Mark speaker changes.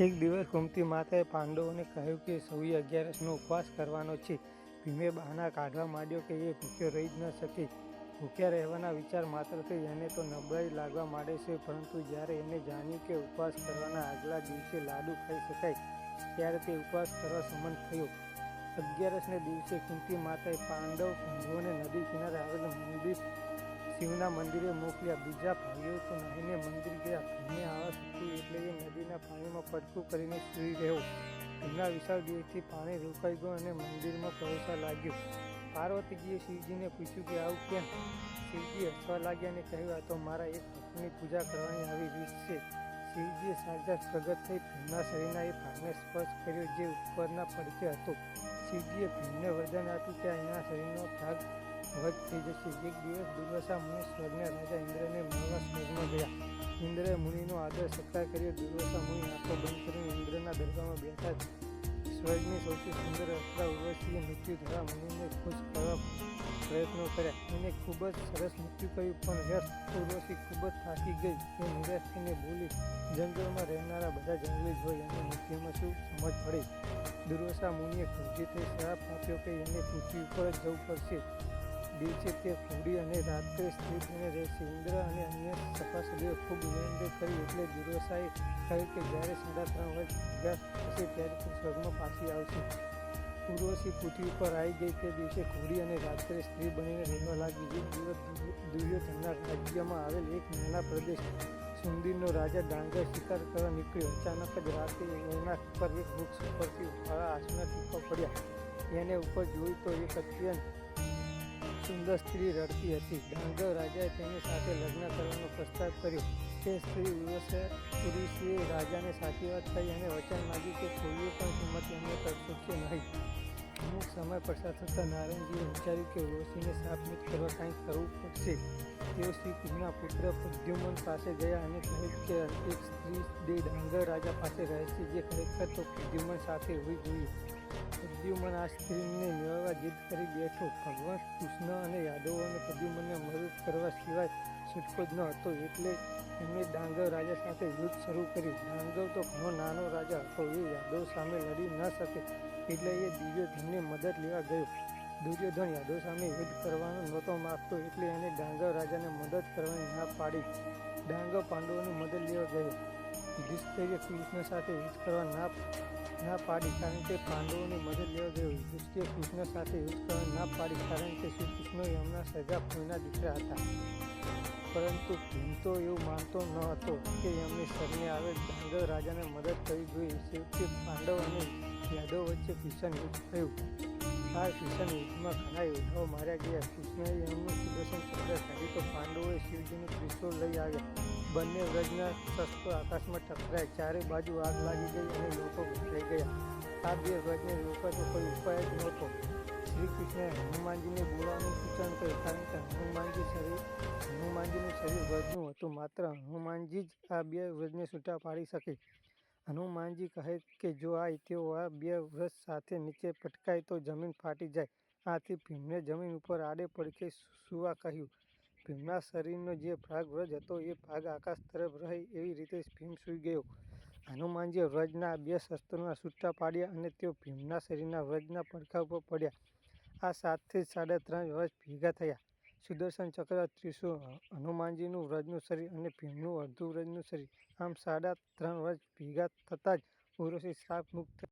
Speaker 1: એક દિવસ કુંતી માતાએ પાંડવોને કહ્યું કે, સૌએ અગિયારસનો ઉપવાસ કરવાનો છે. ભીમે બહાના કાઢવા માંડ્યો કે, એ ભૂખ્યો રહી જ ન શકે. ભૂખ્યા રહેવાના વિચાર માત્રથી એને તો નબળાઈ લાગવા માંડે છે, પરંતુ જ્યારે એને જાણ્યું કે ઉપવાસ કરવાના આગલા દિવસે લાડુ ખાઈ શકાય, ત્યારે તે ઉપવાસ કરવા સંમત થયો. અગિયારસને દિવસે કુંતી માતાએ પાંડવ બંધુઓને નદી શિવના મંદિરે મોકલ્યા. બીજા ભાઈઓ તો નાહીને મંદિર ગયા. ભીમને આળસ હતું એટલે એ નદીના પાણીમાં પડકું કરીને સૂઈ ગયો. ભીમના વિશાળ દિવસથી પાણી રોકાઈ ગયું અને મંદિરમાં પ્રવેશવા લાગ્યું. પાર્વતીજીએ શિવજીને પૂછ્યું કે, આવું કેમ? શિવજી હસવા લાગ્યા અને કહ્યું, આ તો મારા એક ભક્તની પૂજા કરવાની આવી રીત છે. શિવજીએ સાક્ષાત પ્રગટ થઈ ભીમના શરીરના એ ભાગને સ્પર્શ કર્યો, જે ઉપરના પડકે હતો. શિવજીએ ભીમને વરદાન આપ્યું કે એના શરીરનો ભાગ વધ થઈ જશે. એક દિવસ દુર્વાસા મુનિ સ્વર્ગના રાજા ઇન્દ્રને મળવા સ્વર્ગમાં ગયા. ઇન્દ્રએ મુનિનો આદર સત્કાર કર્યો. દુર્વાસા મુનિ આંખો બંધ કરીને ઇન્દ્રના દરગાહમાં બેઠા સ્વર્ગની સૌથી સુંદર અપ્સરા ઉર્વશીએ મૃત્યુ થવા મુનિને ખુશ કરવા પ્રયત્નો કર્યા. એને ખૂબ જ સરસ મૃત્યુ કર્યું પણ વ્યસ્ત ઉર્વશી ખૂબ જ થાકી ગઈ. એ નિરાશ થઈને બોલી, જંગલમાં રહેનારા બધા જંગલી જ હોય અને મૃત્યુમાં શું સમજ પડે? દુર્વાસા મુનિએ ખુશી થઈ શ્રાપ આપ્યો કે એને પૃથ્વી ઉપર જ જવું પડશે. દિવસે તે ફૂડી અને રાત્રે સ્થિર થઈને રહેશે ઇન્દ્ર અને અન્ય સપાસદીઓ ખૂબ વિનંતી કરી એટલે દુર્વાસાએ કહ્યું કે જ્યારે સાડા ત્રણ વર્ષ થશે ત્યારે તે સ્વર્ગમાં પાછી આવશે. ઉર્વશી પૃથ્વી પર આવી ગઈ તે દિવસે ઘોડી અને રાત્રે સ્ત્રી બનીને રહેવા લાગી. એક દિવસ દુર્યોધનના રાજ્યમાં આવેલ એક નાના પ્રદેશ સુંદીરનો રાજા ડાંગર શિકાર કરવા નીકળ્યો. અચાનક જ રાતે એના પર એક વૃક્ષ ઉપરથી ઉફાળા આસના ટીપા પડ્યા. એને ઉપર જોયું તો એક અત્યંત સુંદર સ્ત્રી રડતી હતી. ડાંગર રાજાએ તેની સાથે લગ્ન કરવાનો પ્રસ્તાવ કર્યો. તે સ્ત્રી દિવસે પુરુષે રાજાને સાચી વાત થઈ અને વચન માગ્યું કે કોઈએ પણ કિંમત એમને કે નહીં. અમુક સમય પસાર થતાં નારાયણજીએ વિચાર્યું કે ઉર્વશીને શાપમુક્ત કરવા કંઈક કરવું પડશે. તેઓ શ્રી કૃષ્ણના પુત્ર પ્રદ્યુમન પાસે ગયા અને કહ્યું કે એક સ્ત્રી બે ડાંગર રાજા પાસે રહે છે, જે ખરેખર તો પ્રદ્યુમન સાથે હોવી જોઈએ પ્રદ્યુમન આ સ્ત્રીને મેળવવા જીદ કરી બેઠો. ભગવાન કૃષ્ણ અને યાદવોને પ્રદ્યુમનને મદદ કરવા સિવાય છૂટકો જ ન હતો. એટલે એમણે ડાંગર રાજા સાથે યુદ્ધ શરૂ કર્યું. ડાંગર તો ઘણો નાનો રાજા હતો. એ યાદવ સામે લડી ન શકે એટલે એ દુર્યોધનને મદદ લેવા ગયો. દુર્યોધન યાદવ સામે યુદ્ધ કરવાનો નહોતો માગતો એટલે એને ડાંગર રાજાને મદદ કરવાની ના પાડી. ડાંગર પાંડવોની મદદ લેવા ગયો. યુધિષ્ઠિરે કૃષ્ણ સાથે યુદ્ધ કરવા ના ના પાડી કારણ કે પાંડવોની મદદ લેવા ગયો. યુધિષ્ઠિરે કૃષ્ણ સાથે યુદ્ધ કરવા ના પાડી કારણ કે શ્રી કૃષ્ણ એમના સગા કોઈના દીકરા હતા. પરંતુ ભીમ તો એવું માનતો ન હતો કે એમની શરણે આવે પાંડવ રાજાને મદદ કરી જોઈએ છેવટે પાંડવ અને યાદવ વચ્ચે ભીષણ યુદ્ધ થયું. આ ભીષણ યુદ્ધમાં ઘણા યોદ્ધાઓ માર્યા ગયા. કૃષ્ણએ એમનું સુદર્શન ચક્ર કાઢી તો પાંડવોએ શિવજીનું ત્રિશૂળ લઈ આવ્યા. બંને વ્રજના શસ્ત્રો આકાશમાં ટકરાય ચારે બાજુ આગ લાગી ગઈ અને લોકો થઈ ગયા. આ બે વ્રજને રોકવાનો કોઈ ઉપાય જ નહોતો. શ્રી કૃષ્ણે હનુમાનજીને બોલાવવાનું સૂચન કર્યું, કારણ કે હનુમાનજી શરીર, હનુમાનજીનું શરીર વ્રજનું હતું. માત્ર હનુમાનજી જ આ બે વ્રજને છૂટા પાડી શકે. હનુમાનજી કહે કે જો આ તેઓ આ બે વ્રજ સાથે નીચે પટકાય તો જમીન ફાટી જાય. આથી ભીમને જમીન ઉપર આડે પડખે સુવા કહ્યું. ભીમના શરીરનો જે ભાગ વ્રજ હતો, એ ભાગ આકાશ તરફ રહે એવી રીતે ભીમ સૂઈ ગયો. હનુમાનજીએ વ્રજના બે શસ્ત્રોના છૂટા પાડ્યા અને તેઓ ભીમના શરીરના વ્રજના પડખા ઉપર પડ્યા. આ જ સાડા ત્રણ વર્ષ ભેગા થયા. સુદર્શન ચક્ર ત્રિશુળ હનુમાનજીનું વ્રજનું શરીર અને ભીમનું અડધું વ્રજનું શરીર આમ સાડા ત્રણ વર્ષ ભેગા થતાં જ ઉર્વશી શ્રાપ મુક્ત